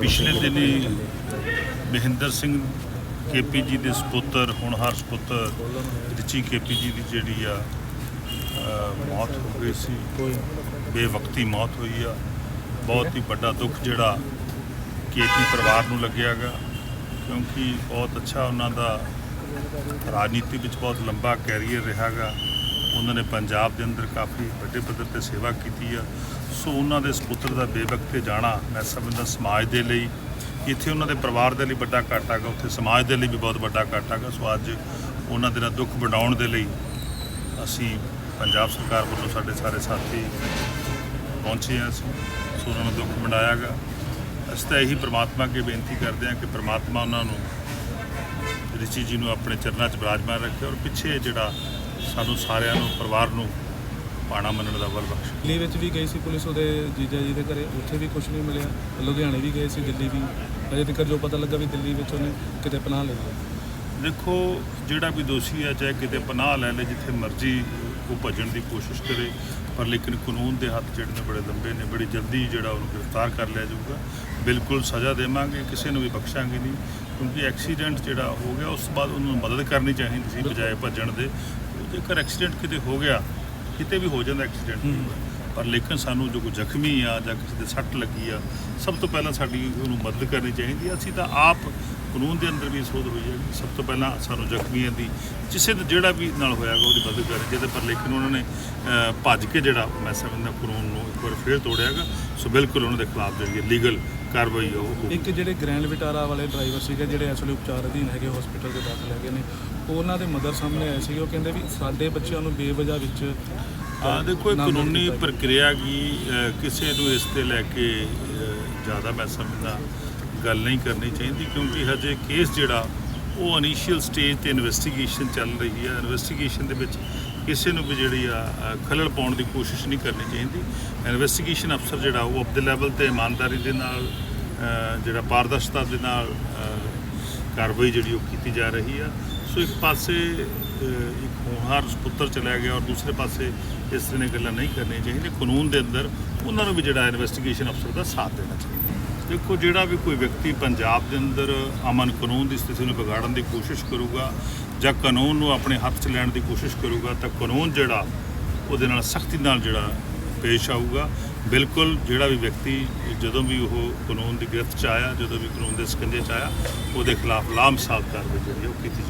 ਪਿਛਲੇ ਦਿਨੀ ਮਹਿੰਦਰ ਸਿੰਘ ਕੇਪੀ ਜੀ ਦੇ ਸੁਪੁੱਤਰ, ਹੋਣਹਾਰ ਸੁਪੁੱਤਰ ਰਿਚੀ ਕੇਪੀ ਜੀ ਦੀ ਜਿਹੜੀ ਆ ਮੌਤ ਹੋ ਗਈ ਸੀ। ਬੇਵਕਤੀ ਮੌਤ ਹੋਈ ਆ। ਬਹੁਤ ਹੀ ਵੱਡਾ ਦੁੱਖ ਜਿਹੜਾ ਕੇਪੀ ਪਰਿਵਾਰ ਨੂੰ ਲੱਗਿਆਗਾ ਕਿਉਂਕਿ ਬਹੁਤ ਅੱਛਾ ਉਹਨਾਂ ਦਾ ਰਾਜਨੀਤੀ ਵਿੱਚ ਬਹੁਤ ਲੰਬਾ ਕੈਰੀਅਰ ਰਿਹਾਗਾ ਉਹਨਾਂ ਨੇ ਪੰਜਾਬ ਦੇ ਅੰਦਰ ਕਾਫੀ ਵੱਡੇ ਪੱਧਰ ਤੇ ਸੇਵਾ ਕੀਤੀ ਆ। ਸੋ ਉਹਨਾਂ ਦੇ ਸੁਪੁੱਤਰ ਦਾ ਬੇਬਕ 'ਤੇ ਜਾਣਾ ਮੈਂ ਸਮਝਦਾ ਸਮਾਜ ਦੇ ਲਈ। ਇੱਥੇ ਉਹਨਾਂ ਦੇ ਪਰਿਵਾਰ ਦੇ ਲਈ ਵੱਡਾ ਘਾਟਾ ਹੈਗਾ, ਉੱਥੇ ਸਮਾਜ ਦੇ ਲਈ ਵੀ ਬਹੁਤ ਵੱਡਾ ਘਾਟਾ ਹੈਗਾ। ਸੋ ਅੱਜ ਉਹਨਾਂ ਦੇ ਨਾਲ ਦੁੱਖ ਵੰਡਾਉਣ ਦੇ ਲਈ ਅਸੀਂ ਪੰਜਾਬ ਸਰਕਾਰ ਵੱਲੋਂ ਸਾਡੇ ਸਾਰੇ ਸਾਥੀ ਪਹੁੰਚੇ ਹਾਂ ਅਸੀਂ। ਸੋ ਉਹਨਾਂ ਨੂੰ ਦੁੱਖ ਵੰਡਾਇਆ ਗਾ ਅਸੀਂ ਤਾਂ ਇਹੀ ਪ੍ਰਮਾਤਮਾ ਅੱਗੇ ਬੇਨਤੀ ਕਰਦੇ ਹਾਂ ਕਿ ਪ੍ਰਮਾਤਮਾ ਉਹਨਾਂ ਨੂੰ ਰਿਚੀ ਜੀ ਨੂੰ ਆਪਣੇ ਚਰਨਾਂ 'ਚ ਬਿਰਾਜਮਾਨ ਰੱਖੇ ਔਰ ਪਿੱਛੇ ਜਿਹੜਾ ਸਾਨੂੰ ਸਾਰਿਆਂ ਨੂੰ, ਪਰਿਵਾਰ ਨੂੰ ਪਾਣਾ ਮੰਨਣ ਦਾ ਬਲ ਬਖਸ਼ੇ। ਦਿੱਲੀ ਵਿੱਚ ਵੀ ਗਈ ਸੀ ਪੁਲਿਸ ਉਹਦੇ ਜੀਜਾ ਜੀ ਦੇ ਘਰੇ। ਉੱਥੇ ਵੀ ਕੁਝ ਨਹੀਂ ਮਿਲਿਆ। ਲੁਧਿਆਣੇ ਵੀ ਗਏ ਸੀ ਦਿੱਲੀ ਵੀ। ਅਜੇ ਤੱਕ ਜੋ ਪਤਾ ਲੱਗਾ ਵੀ ਦਿੱਲੀ ਵਿੱਚ ਉਹਨੇ ਕਿਤੇ ਪਨਾਹ ਲਈ। ਹੈ ਦੇਖੋ ਜਿਹੜਾ ਵੀ ਦੋਸ਼ੀ ਹੈ ਚਾਹੇ ਕਿਤੇ ਪਨਾਹ ਲੈ ਲੈ ਜਿੱਥੇ ਮਰਜ਼ੀ ਉਹ ਭੱਜਣ ਦੀ ਕੋਸ਼ਿਸ਼ ਕਰੇ ਪਰ ਲੇਕਿਨ ਕਾਨੂੰਨ ਦੇ ਹੱਥ ਜਿਹੜੇ ਨੇ ਬੜੇ ਲੰਬੇ ਨੇ। ਬੜੀ ਜਲਦੀ ਜਿਹੜਾ ਉਹਨੂੰ ਗ੍ਰਿਫਤਾਰ ਕਰ ਲਿਆ ਜਾਊਗਾ। ਬਿਲਕੁਲ ਸਜ਼ਾ ਦੇਵਾਂਗੇ ਕਿਸੇ ਨੂੰ ਵੀ ਬਖਸ਼ਾਂਗੇ ਨਹੀਂ ਕਿਉਂਕਿ ਐਕਸੀਡੈਂਟ ਜਿਹੜਾ ਹੋ ਗਿਆ ਉਸ ਤੋਂ ਬਾਅਦ ਉਹਨੂੰ ਮਦਦ ਕਰਨੀ ਚਾਹੀਦੀ ਸੀ ਬਜਾਏ ਭੱਜਣ ਦੇ। ਜੇਕਰ ਐਕਸੀਡੈਂਟ ਕਿਤੇ ਹੋ ਗਿਆ ਕਿਤੇ ਵੀ ਹੋ ਜਾਂਦਾ ਐਕਸੀਡੈਂਟ ਪਰ ਲੇਕਿਨ ਸਾਨੂੰ ਜੋ ਕੋਈ ਜ਼ਖਮੀ ਆ ਜਾਂ ਕਿਸੇ ਦੇ ਸੱਟ ਲੱਗੀ ਆ, ਸਭ ਤੋਂ ਪਹਿਲਾਂ ਸਾਡੀ ਉਹਨੂੰ ਮਦਦ ਕਰਨੀ ਚਾਹੀਦੀ ਅਸੀਂ ਤਾਂ ਆਪ ਕਾਨੂੰਨ ਦੇ ਅੰਦਰ ਵੀ ਸੋਧ ਹੋਈ ਹੈ ਸਭ ਤੋਂ ਪਹਿਲਾਂ ਸਾਨੂੰ ਜ਼ਖਮੀਆਂ ਦੀ ਕਿਸੇ ਦਾ ਜਿਹੜਾ ਵੀ ਨਾਲ ਹੋਇਆਗਾ ਉਹਦੀ ਮਦਦ ਕਰਨੀ ਜਿਹਦੇ ਪਰ ਲੇਕਿਨ ਉਹਨਾਂ ਨੇ ਭੱਜ ਕੇ ਜਿਹੜਾ ਮੈਂ ਸਮਝਦਾ ਕਾਨੂੰਨ ਨੂੰ ਇੱਕ ਵਾਰ ਫੇਰ ਤੋੜਿਆਗਾ ਸੋ ਬਿਲਕੁਲ ਉਹਨਾਂ ਦੇ ਖਿਲਾਫ ਜਿਹੜੀ ਲੀਗਲ ਕਾਰਵਾਈ ਆ ਉਹ। ਇੱਕ ਜਿਹੜੇ ਗ੍ਰੈਂਡ ਵਿਟਾਰਾ ਵਾਲੇ ਡਰਾਈਵਰ ਸੀਗੇ ਜਿਹੜੇ ਇਸ ਵੇਲੇ ਉਪਚਾਰ ਅਧੀਨ ਹੈਗੇ ਹਸਪੀਟਲ ਦੇ ਦਾਖਲ ਹੈਗੇ ਨੇ ਉਹਨਾਂ ਦੇ ਮਦਰ ਸਾਹਮਣੇ ਆਏ ਸੀਗੇ ਉਹ ਕਹਿੰਦੇ ਵੀ ਸਾਡੇ ਬੱਚਿਆਂ ਨੂੰ ਬੇਵਜ੍ਹਾ ਵਿੱਚ ਹਾਂ ਦੇਖੋ ਇਹ ਕਾਨੂੰਨੀ। ਪ੍ਰਕਿਰਿਆ ਕੀ ਕਿਸੇ ਨੂੰ ਇਸ ਤੇ ਲੈ ਕੇ ਜ਼ਿਆਦਾ ਮੈਂ ਸਮਝਦਾ ਗੱਲ ਨਹੀਂ ਕਰਨੀ ਚਾਹੀਦੀ ਕਿਉਂਕਿ ਹਜੇ ਕੇਸ ਜਿਹੜਾ ਉਹ ਇਨੀਸ਼ੀਅਲ ਸਟੇਜ ਤੇ ਇਨਵੈਸਟੀਗੇਸ਼ਨ ਚੱਲ ਰਹੀ ਹੈ ਇਨਵੈਸਟੀਗੇਸ਼ਨ ਦੇ ਵਿੱਚ ਕਿਸੇ ਨੂੰ ਵੀ ਜਿਹੜੀ ਆ ਅਹ, ਖਲਲ ਪਾਉਣ ਦੀ ਕੋਸ਼ਿਸ਼ ਨਹੀਂ ਕਰਨੀ ਚਾਹੀਦੀ। ਇਨਵੈਸਟੀਗੇਸ਼ਨ ਅਫਸਰ ਜਿਹੜਾ ਉਹ ਆਪਦੇ ਲੈਵਲ ਤੇ ਇਮਾਨਦਾਰੀ ਦੇ ਨਾਲ ਜਿਹੜਾ ਪਾਰਦਰਸ਼ਤਾ ਦੇ ਨਾਲ ਕਾਰਵਾਈ ਜਿਹੜੀ ਉਹ ਕੀਤੀ ਜਾ ਰਹੀ ਆ। ਸੋ ਇੱਕ ਪਾਸੇ ਇੱਕ ਹੋਣਹਾਰ ਸੁਪੁੱਤਰ ਚਲਾ ਗਿਆ ਔਰ ਦੂਸਰੇ ਪਾਸੇ ਇਸ ਤਰ੍ਹਾਂ ਦੀਆਂ ਗੱਲਾਂ ਨਹੀਂ ਕਰਨੀਆਂ ਚਾਹੀਦੀਆਂ। ਕਾਨੂੰਨ ਦੇ ਅੰਦਰ ਉਹਨਾਂ ਨੂੰ ਵੀ ਜਿਹੜਾ ਇਨਵੈਸਟੀਗੇਸ਼ਨ ਅਫਸਰ ਦਾ ਸਾਥ ਦੇਣਾ ਚਾਹੀਦਾ। ਦੇਖੋ, ਜਿਹੜਾ ਵੀ ਕੋਈ ਵਿਅਕਤੀ ਪੰਜਾਬ ਦੇ ਅੰਦਰ ਅਮਨ ਕਾਨੂੰਨ ਦੀ ਸਥਿਤੀ ਨੂੰ ਵਿਗਾੜਨ ਦੀ ਕੋਸ਼ਿਸ਼ ਕਰੂਗਾ ਜਾਂ ਕਾਨੂੰਨ ਨੂੰ ਆਪਣੇ ਹੱਥ 'ਚ ਲੈਣ ਦੀ ਕੋਸ਼ਿਸ਼ ਕਰੂਗਾ, ਤਾਂ ਕਾਨੂੰਨ ਜਿਹੜਾ ਉਹਦੇ ਨਾਲ ਸਖਤੀ ਨਾਲ ਜਿਹੜਾ ਪੇਸ਼ ਆਊਗਾ। ਬਿਲਕੁਲ ਜਿਹੜਾ ਵੀ ਵਿਅਕਤੀ ਜਦੋਂ ਵੀ ਉਹ ਕਾਨੂੰਨ ਦੀ ਗ੍ਰਿਫਤ 'ਚ ਆਇਆ, ਜਦੋਂ ਵੀ ਕਾਨੂੰਨ ਦੇ ਸਕੰਜੇ 'ਚ ਆਇਆ, ਉਹਦੇ ਖਿਲਾਫ ਲਾਮਸਾਬ ਕਾਰਵਾਈ ਜਿਹੜੀ ਉਹ ਕੀਤੀ